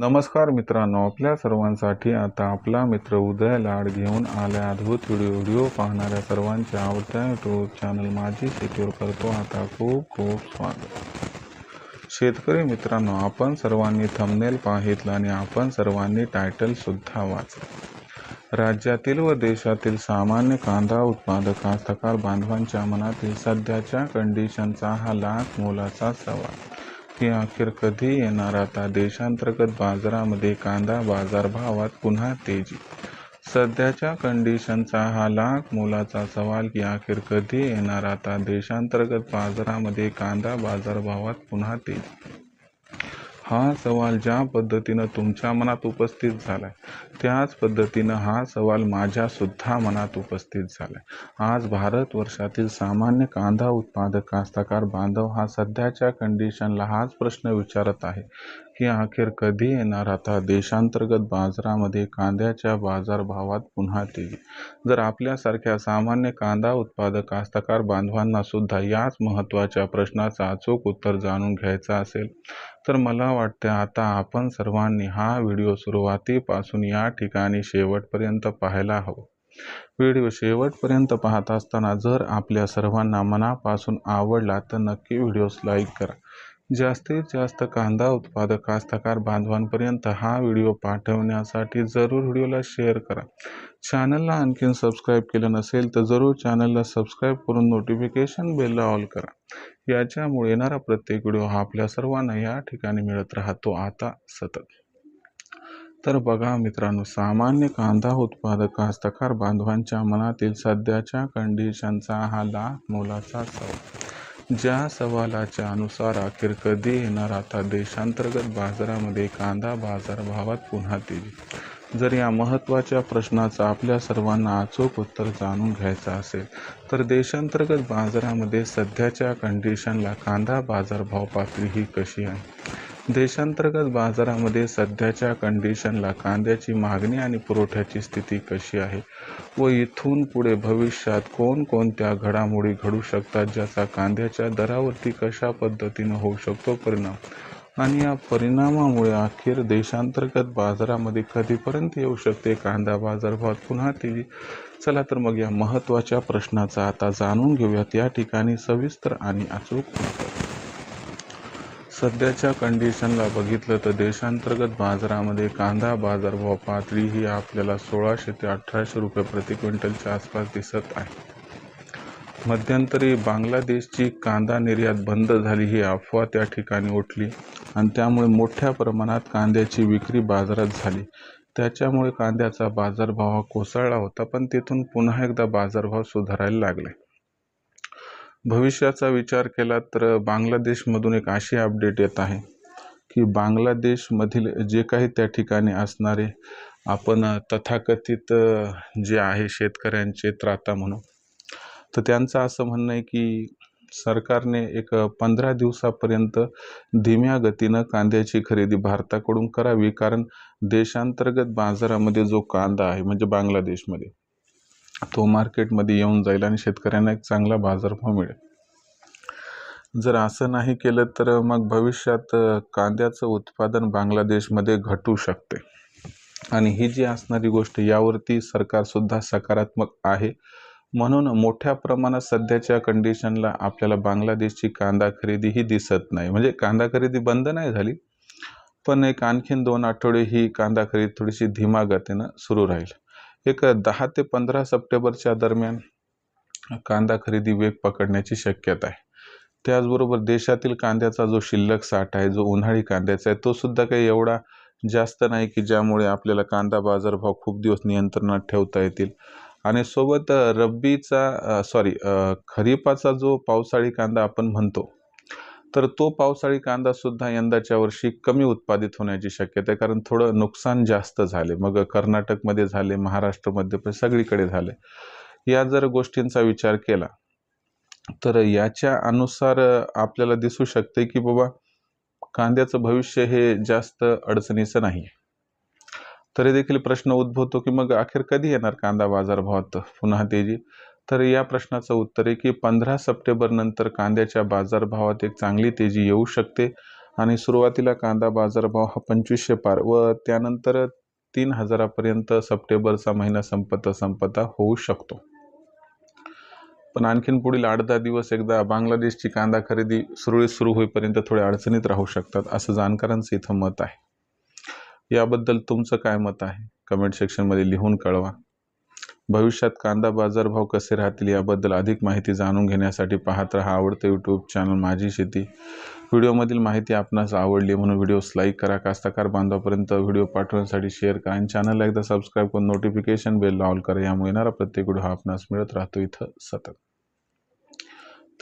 नमस्कार मित्रांनो आपल्या सर्वांसाठी आता आपला मित्र उदय लाड घेऊन आल्या अद्भुत व्हिडिओ व्हिडिओ पाहणाऱ्या सर्वांच्या आवडत्या यूट्यूब चॅनल माझी सिक्युअर करतो आता खूप खूप स्वागत. शेतकरी मित्रांनो आपण सर्वांनी थंबनेल पाहितलं आणि आपण सर्वांनी टायटलसुद्धा वाचलं. राज्यातील व देशातील सामान्य कांदा उत्पादक कास्तकार बांधवांच्या मनातील सध्याच्या कंडिशनचा हा लाख मोलाचा सवाल. की अखेर कधी येणार आता? देशांतर्गत बाजारामध्ये कांदा बाजारभावात पुन्हा तेजी. सध्याच्या कंडिशनचा हा लाख मोलाचा सवाल की अखेर कधी येणार आता? देशांतर्गत बाजारामध्ये कांदा बाजारभावात पुन्हा तेजी. हा सवाल ज्या पद्धतीनं तुमच्या मनात उपस्थित झालाय त्याच पद्धतीनं हा सवाल माझ्यासुद्धा मनात उपस्थित झालाय. आज भारत वर्षातील सामान्य कांदा उत्पादक कास्तकार बांधव हा सध्याच्या कंडिशनला हाच प्रश्न विचारत आहे की अखेर कधी येणार आता देशांतर्गत बाजारामध्ये कांद्याच्या बाजारभावात पुन्हा तेजी? जर आपल्यासारख्या सामान्य कांदा उत्पादक कास्तकार बांधवांना सुद्धा याच महत्त्वाच्या प्रश्नाचं अचूक उत्तर जाणून घ्यायचं असेल तर मला वाटते आता आपण सर्वांनी हा व्हिडिओ सुरुवातीपासून या ठिकाणी शेवटपर्यंत पाहायला हवं. व्हिडिओ शेवटपर्यंत पाहत असताना जर आपल्या सर्वांना मनापासून आवडला तर नक्की व्हिडिओस लाईक करा. जास्तीत जास्त कांदा उत्पादक कास्तकार बांधवांपर्यंत हा व्हिडिओ पाठवण्यासाठी जरूर व्हिडिओला शेअर करा. चॅनलला आणखीन सबस्क्राईब केलं नसेल तर जरूर चॅनलला सबस्क्राईब करून नोटिफिकेशन बेलला ऑल करा. याच्यामुळे येणारा प्रत्येक व्हिडिओ हा आपल्या सर्वांना या ठिकाणी मिळत राहतो. आता सतत. तर बघा मित्रांनो सामान्य कांदा उत्पादक कास्तकार बांधवांच्या मनातील सध्याच्या कंडिशनचा हा लाख मोलाचा सवाल. ज्या सवालाच्या अनुसार अखेर कधी येणार आता देशांतर्गत बाजारामध्ये कांदा बाजारभावात पुन्हा तेजी जर या महत्त्वाच्या प्रश्नाचं आपल्या सर्वांना अचूक उत्तर जाणून घ्यायचं असेल तर देशांतर्गत बाजारामध्ये सध्याच्या कंडिशनला कांदा बाजारभाव पातळी ही कशी आहे? देशांतर्गत बाजारामध्ये सध्याच्या कंडिशनला कांद्याची मागणी आणि पुरवठ्याची स्थिती कशी आहे व इथून पुढे भविष्यात कोणकोणत्या घडामोडी घडू शकतात ज्याचा कांद्याच्या दरावरती कशा पद्धतीनं होऊ शकतो परिणाम? आणि या परिणामामुळे अखेर देशांतर्गत बाजारामध्ये कधीपर्यंत येऊ शकते? कांदा बाजारभावात पुन्हा तेजी? चला तर मग या महत्त्वाच्या प्रश्नाचा आता जाणून घेऊयात. या ठिकाणी सविस्तर आणि अचूक उत्तर. सध्याच्या कंडिशनला बघितलं तर देशांतर्गत बाजारामध्ये कांदा बाजारभाव पातळी ही आपल्याला सोळाशे ते अठराशे रुपये प्रति क्विंटलच्या आसपास दिसत आहे. मध्यंतरी बांगलादेशची कांदा निर्यात बंद झाली ही अफवा त्या ठिकाणी उठली आणि त्यामुळे मोठ्या प्रमाणात कांद्याची विक्री बाजारात झाली. त्याच्यामुळे कांद्याचा बाजारभाव हा कोसळला होता पण तिथून पुन्हा एकदा बाजारभाव सुधारायला लागले. भविष्याचा विचार केला तर बांगलादेशमधून एक अशी अपडेट येत आहे की बांगलादेशमधील जे काही त्या ठिकाणी असणारे आपण तथाकथित जे आहे शेतकऱ्यांचे त्राता म्हणून तर त्यांचं असं म्हणणं आहे की सरकारने एक पंधरा दिवसापर्यंत धीम्या गतीनं कांद्याची खरेदी भारताकडून करावी कारण देशांतर्गत बाजारामध्ये जो कांदा आहे म्हणजे बांगलादेशमध्ये तो मार्केटमध्ये येऊन जाईल आणि शेतकऱ्यांना एक चांगला बाजारभाव मिळेल. जर असं नाही केलं तर मग भविष्यात कांद्याचं उत्पादन बांगलादेशमध्ये घटू शकते. आणि ही जी असणारी गोष्ट यावरती सरकारसुद्धा सकारात्मक आहे. म्हणून मोठ्या प्रमाणात सध्याच्या कंडिशनला आपल्याला बांगलादेशची कांदा खरेदी ही दिसत नाही. म्हणजे कांदा खरेदी बंद नाही झाली पण एक आणखीन दोन आठवडे ही कांदा खरेदी थोडीशी धीमा गतीनं सुरू राहील. एक दहा ते पंधरा सप्टेंबरच्या दरम्यान कांदा खरेदी वेग पकडण्याची शक्यता आहे. त्याचबरोबर देशातील कांद्याचा जो शिल्लक साठ आहे जो उन्हाळी कांद्याचा आहे तो सुद्धा काही एवढा जास्त नाही की ज्यामुळे आपल्याला कांदा बाजारभाव खूप दिवस नियंत्रणात ठेवता येतील. आणि सोबत रब्बीचा सॉरी खरीपाचा जो पावसाळी कांदा आपण म्हणतो तर तो पावसाळी कांदासुद्धा यंदाच्या वर्षी कमी उत्पादित होण्याची शक्यता आहे कारण थोडं नुकसान जास्त झाले. मग कर्नाटकमध्ये झाले महाराष्ट्रमध्ये पण सगळीकडे झाले. या जर गोष्टींचा विचार केला तर याच्या अनुसार आपल्याला दिसू शकते की बाबा कांद्याचं भविष्य हे जास्त अडचणीचं नाही तरी देखील प्रश्न उद्भवतो की मग अखेर कधी येणार कांदा बाजारभावात? पुन्हा तेजी. तर या प्रश्नाचं उत्तर आहे की पंधरा सप्टेंबर नंतर कांद्याच्या बाजारभावात एक चांगली तेजी येऊ शकते आणि सुरुवातीला कांदा बाजारभाव हा पंचवीसशे पार व त्यानंतर तीन हजारापर्यंत सप्टेंबरचा महिना संपता संपता होऊ शकतो. पण आणखीन पुढील आठ दहा दिवस एकदा बांगलादेशची कांदा खरेदी सुरळीत सुरू होईपर्यंत थोड्या अडचणीत राहू शकतात असं जाणकारांचं इथं मत आहे. याबद्दल तुमचं काय मत आहे? कमेंट सेक्शनमध्ये लिहून कळवा. भविष्यात कांदा बाजारभाव कसे राहतील याबद्दल अधिक माहिती जाणून घेण्यासाठी पाहत राहा आवडतं यूट्यूब चॅनल माझी शेती. व्हिडिओमधील माहिती आपणास आवडली म्हणून व्हिडिओस लाईक करा कास्तकार बांधवापर्यंत व्हिडिओ पाठवण्यासाठी शेअर करा आणि चॅनलला एकदा सबस्क्राईब करून नोटिफिकेशन बेल ऑल करा. यामुळे येणारा प्रत्येक व्हिडिओ हा आपणास मिळत राहतो इथं सतत.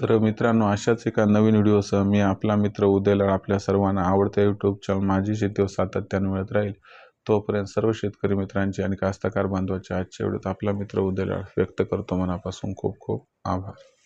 तर मित्रांनो अशाच एका नवीन व्हिडिओसह मी आपला मित्र उदयला आपल्या सर्वांना आवडत्या यूट्यूब चॅनल माझी शेतीवर सातत्याने मिळत राहील. तोपर्यंत सर्व शेतकरी मित्रांचे आणि कास्तकार बांधवाचे आजच्या व्हिडिओत आपला मित्र उदयला व्यक्त करतो. मनापासून खूप खूप आभार.